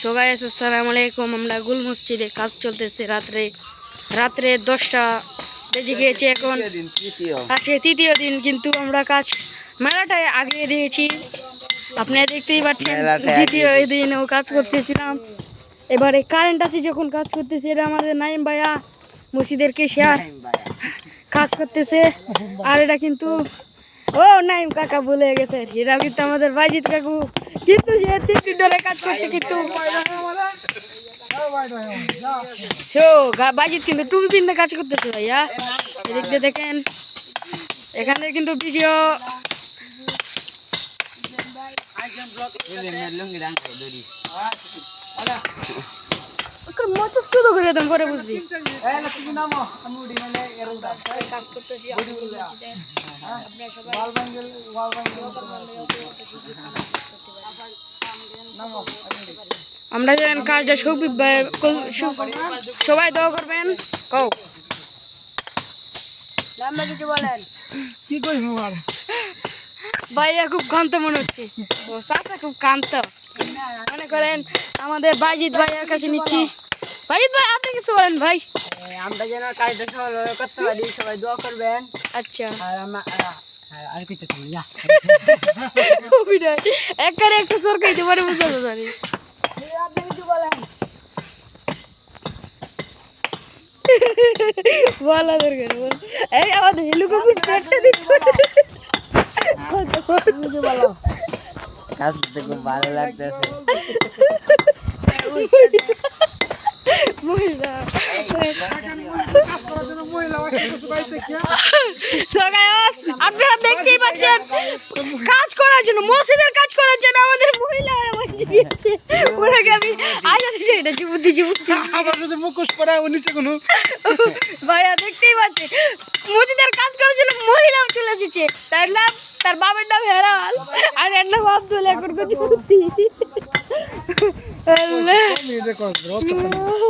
So guys আসসালামু আলাইকুম আমরা গুল মসজিদে কাজ চলতেছে রাত্রে। রাত্রে দশটা বেজে গিয়েছে এখন। তৃতীয় আজকে তৃতীয় দিন কিন্তু আমরা কাজ মেলাটায় আগে দিয়েছি। আপনারা দেখতেই পাচ্ছেন দ্বিতীয় দিনও কাজ করতেছিলাম। এবারে কারেন্ট আছে যখন কাজ করতেছে এটা আমাদের নাইম ভাইয়া মসজিদেরকে শেয়ার কাজ করতেছে। আর এটা কিন্তু ও নাইম কাকা বলে গেছে। এটা কিন্তু আমাদের বাইজিৎ কাকু। কিন্তু সে তিন দিন ধরে কাজ করছে কিন্তু। সো বাইজিৎ কিন্তু টুপি পিনতে কাজ করতেছে ভাইয়া। এদিক দিয়ে দেখেন। এখানে কিন্তু ভিডিও। শুধু করে দেন পরে বুঝবি। কাজ করতেছি আপনারা সবাই আমরা যেন কাজটা সৌভিক ভাই সবাই দোয়া করবেন। কও। কিছু বলেন। কি ভাইয়া খুব কান্ত মনে হচ্ছে। ও চাচা খুব কান্ত মনে করেন আমাদের বাইজিৎ ভাইয়ের কাছে নিচ্ছি। বাইজিৎ ভাই আপনি কিছু বলেন ভাই। আমরা যেন কাজটা সফল করতে পারি সবাই দোয়া করবেন। আচ্ছা। আর আমরা আর কিছু না একবারে একটা চোর খাইতে পারে বুঝতে পারি আপনি কিছু বলেন বলা দরকার বল। এই আমাদের হিলু কাপুর পেটটা দিতে কাজটা খুব ভালো লাগতেছে। guys, আপনারা দেখতেই পাচ্ছেন কাজ করার জন্য মসজিদের কাজ করার জন্য আমাদের মহিলা ওনাকে আমি আজাতে চাই না যুবতী যুবতী আবার যদি মুখোশ পরা নিচে কোনো ভাইয়া দেখতেই পাচ্ছে মসজিদের কাজ করার জন্য মহিলাও চলে এসেছে তার নাম তার বাবার নাম হেলাল আর এর নাম আব্দুল এখন যুবতী আল্লাহ